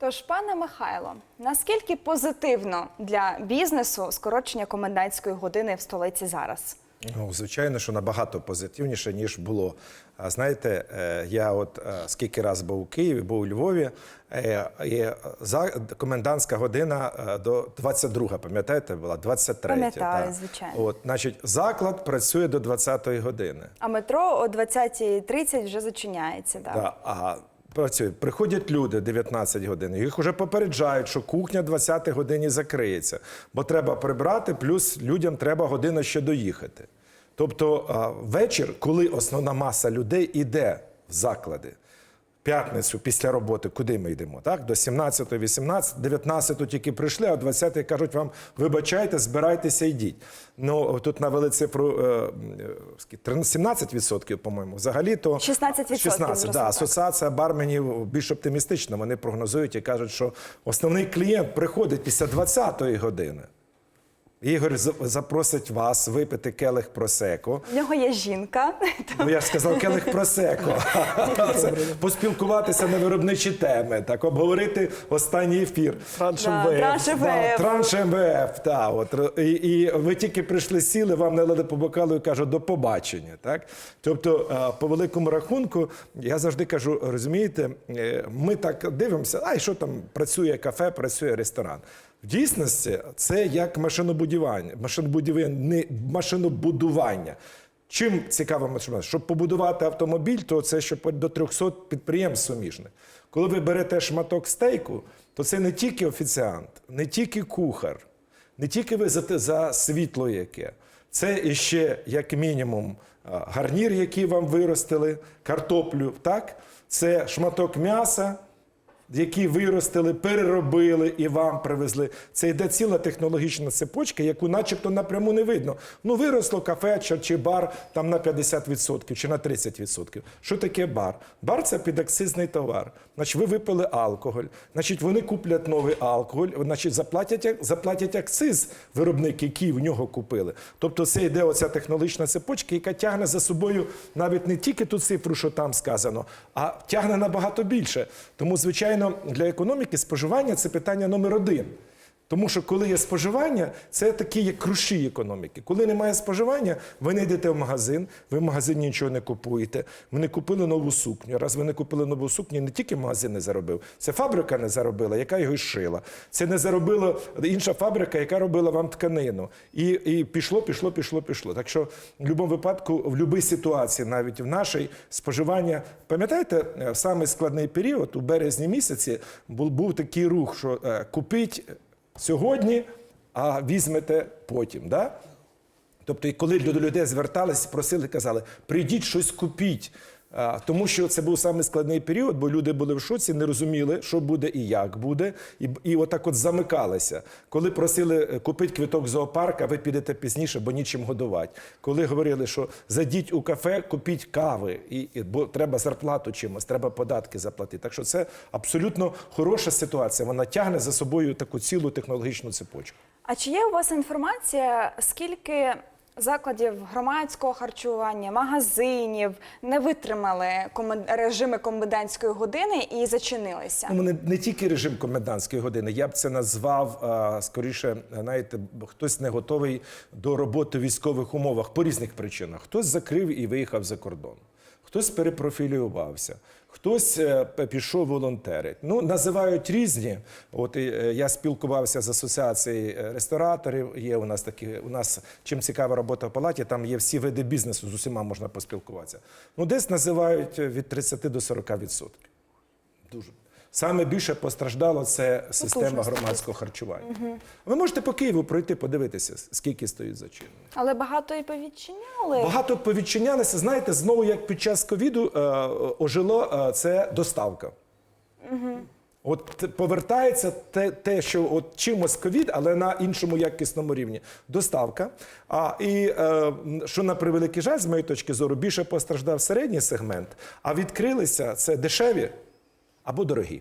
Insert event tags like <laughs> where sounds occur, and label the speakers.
Speaker 1: Тож, пане Михайло, наскільки позитивно для бізнесу скорочення комендантської години в столиці зараз?
Speaker 2: Ну, звичайно, що набагато позитивніше, ніж було. А знаєте, е, я от е, скільки раз був у Києві, був у Львові, е, і за комендантська година до 22, пам'ятаєте, була 23.
Speaker 1: Пам'ятаю,
Speaker 2: так.
Speaker 1: звичайно.
Speaker 2: От, значить, заклад працює до 20-ї години.
Speaker 1: А метро о 20.30 вже зачиняється. Так.
Speaker 2: Да, а працює. Приходять люди 19 годин. Їх вже попереджають, що кухня 20 годині закриється, бо треба прибрати, плюс людям треба година ще доїхати. Тобто вечір, коли основна маса людей іде в заклади. П'ятницю після роботи, куди ми йдемо? Так? До 17, 18, 19 тільки прийшли, а 20 кажуть вам, вибачайте, збирайтеся, йдіть. Ну, тут навели цифру е, е, скільки, 17%, по-моєму. Взагалі то
Speaker 1: 16%
Speaker 2: 16, да. Асоціація барменів більш оптимістична. Вони прогнозують і кажуть, що основний клієнт приходить після 20-ї години. Ігор запросить вас випити келих просеко.
Speaker 1: В нього є жінка. <laughs>
Speaker 2: Ну, я ж сказав, келих <laughs> просеко. Це поспілкуватися на виробничі теми, так, обговорити останній ефір.
Speaker 3: Транш
Speaker 1: Да,
Speaker 3: МВФ.
Speaker 1: транш
Speaker 2: Да,
Speaker 1: МВФ.
Speaker 2: транш МВФ, та, от, і, і ви тільки прийшли сіли, вам налили по бокалу і кажуть до побачення. Так? Тобто, е, по великому рахунку, я завжди кажу, розумієте, е, ми так дивимося, а і що там працює кафе, працює ресторан. В дійсності це як машинобудування, машинобудівання, машинобудування. Чим цікава машина? Щоб побудувати автомобіль, то це ще до 300 підприємств суміжних. Коли ви берете шматок стейку, то це не тільки офіціант, не тільки кухар, не тільки ви за, за світло яке. Це іще, як мінімум, гарнір, який вам виростили, картоплю, так? Це шматок м'яса, які виростили, переробили і вам привезли. Це йде ціла технологічна цепочка, яку начебто напряму не видно. Ну, виросло кафе чи, чи бар там на 50% чи на 30%. Що таке бар? Бар це підакцизний товар. Значить, ви випили алкоголь, значить, вони куплять новий алкоголь, значить, заплатять, заплатять акциз виробник, який в нього купили. Тобто це йде оця технологічна цепочка, яка тягне за собою навіть не тільки ту цифру, що там сказано, а тягне набагато більше. Тому, звичайно, для економіки споживання це питання номер один. Тому що коли є споживання, це такі як круші економіки. Коли немає споживання, ви не йдете в магазин, ви в магазині нічого не купуєте. Ви не купили нову сукню. Раз ви не купили нову сукню, не тільки магазин не заробив, це фабрика не заробила, яка його й шила. Це не заробила інша фабрика, яка робила вам тканину. І, і пішло, пішло, пішло, пішло. Так що в будь-якому випадку, в будь-якій ситуації, навіть в нашій споживання, пам'ятаєте, е, в самий складний період, у березні місяці, був, був такий рух, що е, купить сьогодні, а візьмете потім. Да? Тобто, коли до людей звертались, просили, казали, прийдіть щось купіть. Тому що це був самий складний період, бо люди були в шоці, не розуміли, що буде і як буде, і, і отак от замикалися. Коли просили е, купити квиток в зоопарк, а ви підете пізніше, бо нічим годувати. Коли говорили, що зайдіть у кафе, купіть кави, і, і, бо треба зарплату чимось, треба податки заплатити. Так що це абсолютно хороша ситуація. Вона тягне за собою таку цілу технологічну цепочку.
Speaker 1: А чи є у вас інформація, скільки закладів громадського харчування, магазинів не витримали режими комендантської години і зачинилися?
Speaker 2: Ну, не, не тільки режим комендантської години. Я б це назвав а, скоріше, знаєте, хтось не готовий до роботи в військових умовах по різних причинах. Хтось закрив і виїхав за кордон, хтось перепрофілювався, хтось е, пішов волонтерить. Ну, називають різні. От е, я спілкувався з асоціацією е, рестораторів. Є у нас такі, у нас чим цікава робота в палаті, там є всі види бізнесу, з усіма можна поспілкуватися. Ну, десь називають від 30 до 40 відсотків. Дуже. Саме більше постраждало це система громадського харчування. Ви можете по Києву пройти, подивитися, скільки стоїть зачинено.
Speaker 1: Але багато і повідчиняли.
Speaker 2: Багато повідчинялися. Знаєте, знову як під час ковіду е, ожило е, це доставка. От повертається те, те, що от чимось ковід, але на іншому якісному рівні. Доставка. А і е, що на превеликий жаль, з моєї точки зору, більше постраждав середній сегмент, а відкрилися це дешеві або дорогі.